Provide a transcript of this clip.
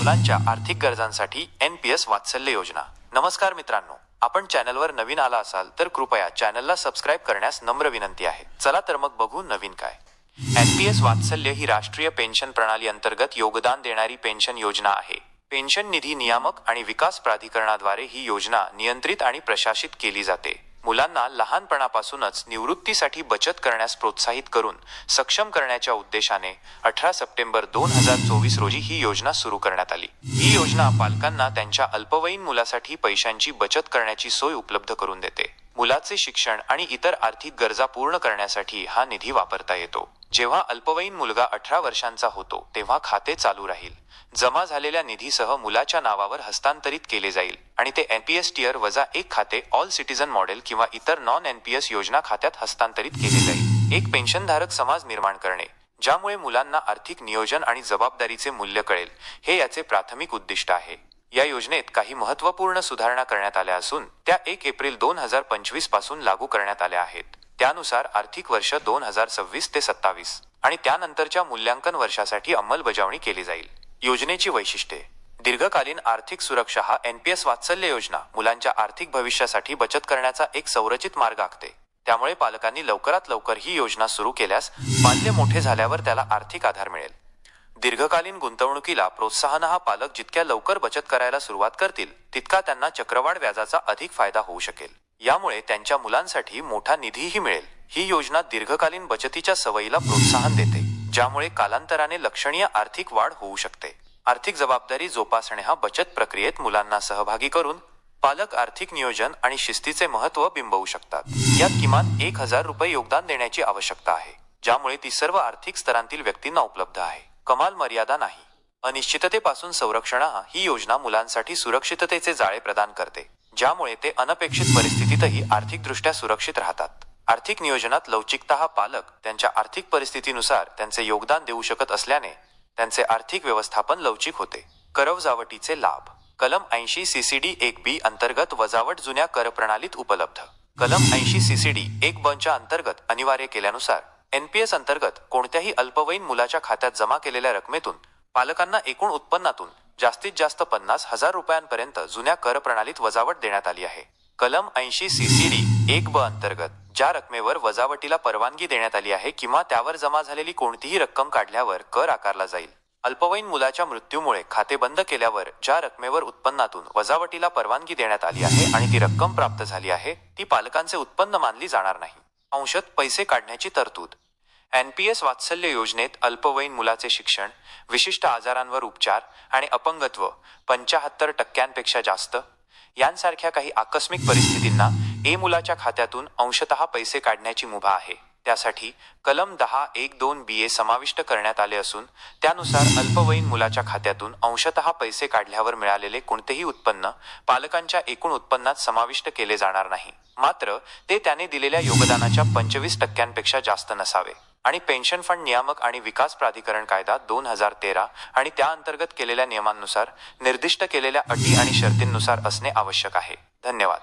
मुलांच्या आर्थिक गरजांसाठी एन पी एस वात्सल्य योजना. नमस्कार मित्रांनो आपण चॅनलवर नवीन आला असाल तर कृपया चॅनलला सबस्क्राईब करण्यास नम्र विनंती आहे. चला तर मग बघू नवीन काय. एन पी एस वात्सल्य ही राष्ट्रीय पेन्शन प्रणाली अंतर्गत योगदान देणारी पेन्शन योजना आहे. पेन्शन निधी नियामक आणि विकास प्राधिकरणाद्वारे ही योजना नियंत्रित आणि प्रशासित केली जाते. मुलांना लहानपणापासूनच निवृत्तीसाठी बचत करण्यास प्रोत्साहित करून सक्षम करण्याच्या उद्देशाने अठरा सप्टेंबर दोन हजार चोवीस रोजी ही योजना सुरू करण्यात आली. ही योजना पालकांना त्यांच्या अल्पवयीन मुलासाठी पैशांची बचत करण्याची सोय उपलब्ध करून देते. मुलाचे शिक्षण आणि इतर आर्थिक गरजा पूर्ण करण्यासाठी हा निधी वापरता येतो. जेव्हा अल्पवयीन मुलगा अठरा वर्षांचा होतो तेव्हा खाते चालू राहील. जमा झालेल्या निधीसह मुलाच्या नावावर हस्तांतरित केले जाईल आणि ते एनपीएस टीयर वजा एक खाते ऑल सिटीजन मॉडेल किंवा इतर नॉन एनपीएस योजना खात्यात हस्तांतरित केले जाईल. एक पेन्शनधारक समाज निर्माण करणे ज्यामुळे मुलांना आर्थिक नियोजन आणि जबाबदारीचे मूल्य कळेल हे याचे प्राथमिक उद्दिष्ट आहे. या योजनेत काही महत्त्वपूर्ण सुधारणा करण्यात आल्या असून त्या एक एप्रिल दोन हजार पंचवीसपासून लागू करण्यात आल्या आहेत. त्यानुसार आर्थिक वर्ष दोन हजार सव्वीस ते सत्तावीस आणि त्यानंतरच्या मूल्यांकन वर्षासाठी अंमलबजावणी केली जाईल. योजनेची वैशिष्ट्ये. दीर्घकालीन आर्थिक सुरक्षा हा एनपीएस वात्सल्य योजना मुलांच्या आर्थिक भविष्यासाठी बचत करण्याचा एक संरचित मार्ग आखते. त्यामुळे पालकांनी लवकरात लवकर ही योजना सुरू केल्यास बाल्य मोठे झाल्यावर त्याला आर्थिक आधार मिळेल. दीर्घकालीन गुंतवणुकीला प्रोत्साहन हा पालक जितक्या लवकर बचत करायला सुरुवात करतील तितका त्यांना चक्रवाढ व्याजाचा अधिक फायदा होऊ शकेल. यामुळे त्यांच्या मुलांसाठी मोठा निधीही मिळेल. ही योजना दीर्घकालीन बचतीच्या सवयीला प्रोत्साहन देते ज्यामुळे कालांतराने लक्षणीय आर्थिक वाढ होऊ शकते. आर्थिक जबाबदारी जोपासणे हा बचत प्रक्रियेत मुलांना सहभागी करून पालक आर्थिक नियोजन आणि शिस्तीचे महत्त्व बिंबवू शकतात. यात किमान एक हजार रुपये योगदान देण्याची आवश्यकता आहे ज्यामुळे ती सर्व आर्थिक स्तरांतील व्यक्तींना उपलब्ध आहे. कमाल मर्यादा नाही. अनिश्चिततेपासून संरक्षण ही योजना मुलांसाठी सुरक्षिततेचे जाळे प्रदान करते ज्यामुळे ते अनपेक्षित परिस्थितीतही आर्थिकदृष्ट्या सुरक्षित राहतात. आर्थिक नियोजनात लवचिकता हा पालक त्यांच्या आर्थिक परिस्थितीनुसार त्यांचे योगदान देऊ शकत असल्याने त्यांचे आर्थिक व्यवस्थापन लवचिक होते. करवजावटीचे लाभ. कलम ऐंशी सीसीडी एक बी अंतर्गत वजावट जुन्या करप्रणालीत उपलब्ध. कलम ऐंशी सीसीडी एक बच्या अंतर्गत अनिवार्य केल्यानुसार एनपीएस अंतर्गत कोणत्याही अल्पवयीन मुलाच्या खात्यात जमा केलेल्या रकमेतून पालकांना एकूण उत्पन्नातून जास्तीत जास्त पन्नास हजार रुपयांपर्यंत जुन्या कर प्रणालीत वजावट देण्यात आली आहे. कलम ऐंशी सीसीडी एक ब अंतर्गत ज्या रकमेवर वजावटीला परवानगी देण्यात आली आहे किंवा त्यावर जमा झालेली कोणतीही रक्कम काढल्यावर कर आकारला जाईल. अल्पवयीन मुलाच्या मृत्यूमुळे खाते बंद केल्यावर ज्या रकमेवर उत्पन्नातून वजावटीला परवानगी देण्यात आली आहे आणि ती रक्कम प्राप्त झाली आहे ती पालकांचे उत्पन्न मानली जाणार नाही. अंशत पैसे काढण्याची तरतूद. एनपीएस वात्सल्य योजनेत अल्पवयीन मुलाचे शिक्षण विशिष्ट आजारांवर उपचार आणि अपंगत्व पंचाहत्तर टक्क्यांपेक्षा जास्त यांसारख्या काही आकस्मिक परिस्थितींना ए मुलाच्या खात्यातून अंशतः पैसे काढण्याची मुभा आहे. त्यासाठी कलम दहा एक दोन बी ए समाविष्ट करण्यात आले असून त्यानुसार अल्पवयीन मुलाच्या खात्यातून अंशतः पैसे काढल्यावर मिळालेले कोणतेही उत्पन्न पालकांच्या एकूण उत्पन्नात समाविष्ट केले जाणार नाही. मात्र ते त्याने दिलेल्या योगदानाच्या पंचवीस टक्क्यांपेक्षा जास्त नसावे. आणि पेन्शन फंड नियामक आणि विकास प्राधिकरण कायदा दोन हजार तेरा आणि त्या अंतर्गत केलेल्या नियमांनुसार निर्दिष्ट केलेल्या अटी आणि शर्तींनुसार असणे आवश्यक आहे. धन्यवाद.